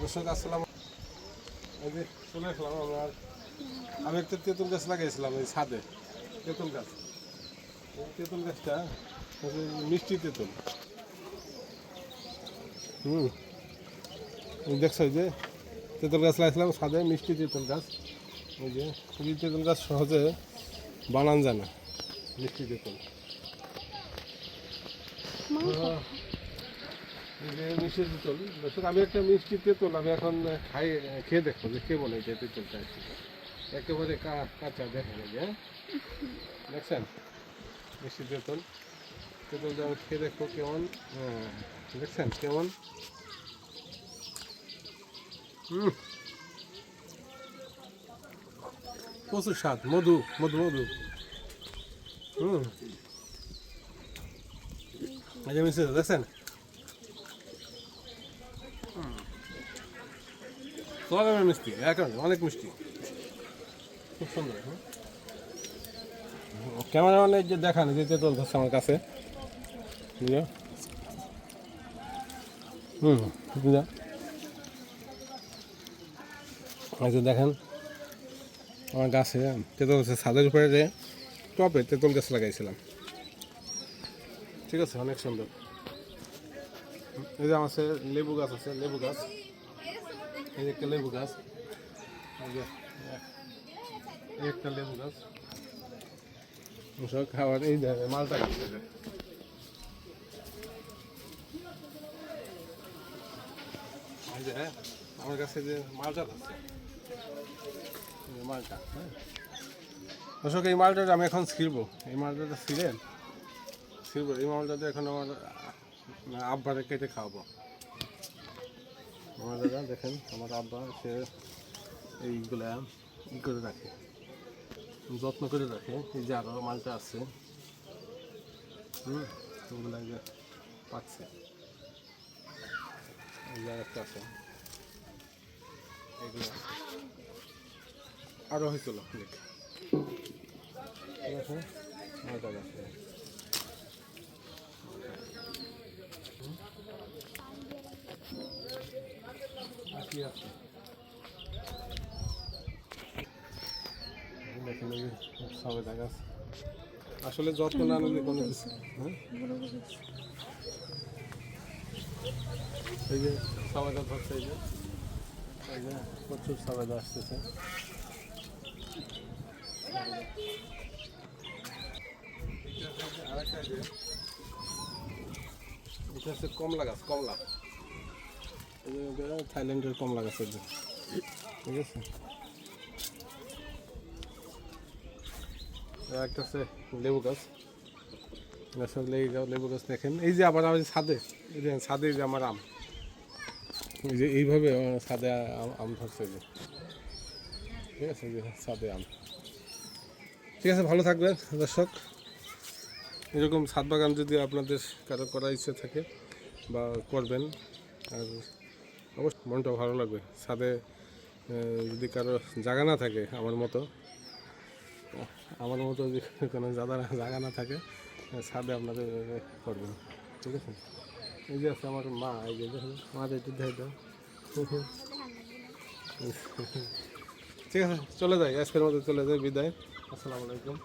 দর্শক আসসালাম এই যে চলে আসলাম আমার আমি একটা তেঁতুল গাছ লাগিয়েছিলাম এই ছাদে, তেঁতুল গাছ। তেঁতুল গাছটা মিষ্টি তেঁতুল। হুম। দেখছ যে তেঁতুল গাছ লাগিয়েছিলাম ছাদে, মিষ্টি তেঁতুল গাছ। ওই যে এই তেঁতুল গাছ সহজে বানান যায় না, মিষ্টি তেঁতুল। এই যে দর্শক, আমি একটা মিষ্টি তেঁতুল আমি এখন খাই খেয়ে দেখব যে কেমন এই যে তেঁতুলটা একেবারে কা- কাঁচা দেখেন এই যে হ্যাঁ? দেখছেন? মিষ্টি তেঁতুল তেঁতুলটা আমি খেয়ে দেখব কেমন হ্যাঁ দেখছেন কেমন? হুম প্রচুর স্বাদ, মধু মধু মধু। হুম দেখছেন? সোয়াগামের মিষ্টি এখন অনেক মিষ্টি খুব সুন্দর ক্যামেরা মানে যে দেখান যে তেঁতুল ধরছে আমার কাছে বুঝলো হুম বুঝা এই যে দেখেন আমার গাছে তেঁতুল গাছের ছাদের উপরে যে টপে তেঁতুল গাছ লাগাইছিলাম ঠিক আছে অনেক সুন্দর এই যে আমার লেবু গাছ আছে লেবু গাছ এই একটা লেবু গাছ। একটা লেবু গাছ। সব খাবার এই যে মালটা গাছ। এই যে। এই যে আমার কাছে যে মালটা আছে। মালটা হ্যাঁ। দর্শক, এই মালটা আমি এখন ছিড়বো। এই মালটাটা ছিঁড়ে ছিড়বো। এই মালটাতে এখন আমার আব্বারে কেটে খাওয়াবো। আমার দাদা, দেখেন, আমার আব্বা সে এইগুলা ই করে রাখে। যত্ন করে রাখে, এই যে আরও মালটা আছে। হুম, ওগুলা যে যে একটা আছে। এগুলো আরও হয়েছিল অনেক ঠিক আছে আছে আর কি আছে দেখেন এই যে সবেদা গাছ আসলে যত্ন না নিলে কোনো কিছু হ্যাঁ? এই যে সবেদা ধরছে এই যে এই যে প্রচুর সবেদা আসতেছে। এটা হচ্ছে কমলা গাছ কমলা। থাইল্যান্ডের কমলা গাছের ঠিক আছে একটা আছে লেবু গাছ গাছের লেগে যাও লেবু গাছ দেখেন এই যে আবার আমার ছাদে এই যে ছাদে যে আমার আম এই যে এইভাবে ছাদে আম- ধরছে যে ঠিক আছে যে ছাদে আম ঠিক আছে ভালো থাকবেন দর্শক এরকম ছাদ বাগান যদি আপনাদের কারও করার ইচ্ছে থাকে বা করবেন, আর অবশ্যই মনটা ভালো লাগবে। ছাদে যদি কারও জায়গা না থাকে আমার মতো আমার মতো যদি কোনো জায়গা জায়গা না থাকে ছাদে আপনাদের করবেন ঠিক আছে? এই যে আছে আমার মা, এই যে দেখুন, মা একটু দাও। ঠিক আছে? চলে যাই, আজকের মতো চলে যাই, বিদায়। আসসালামু আলাইকুম।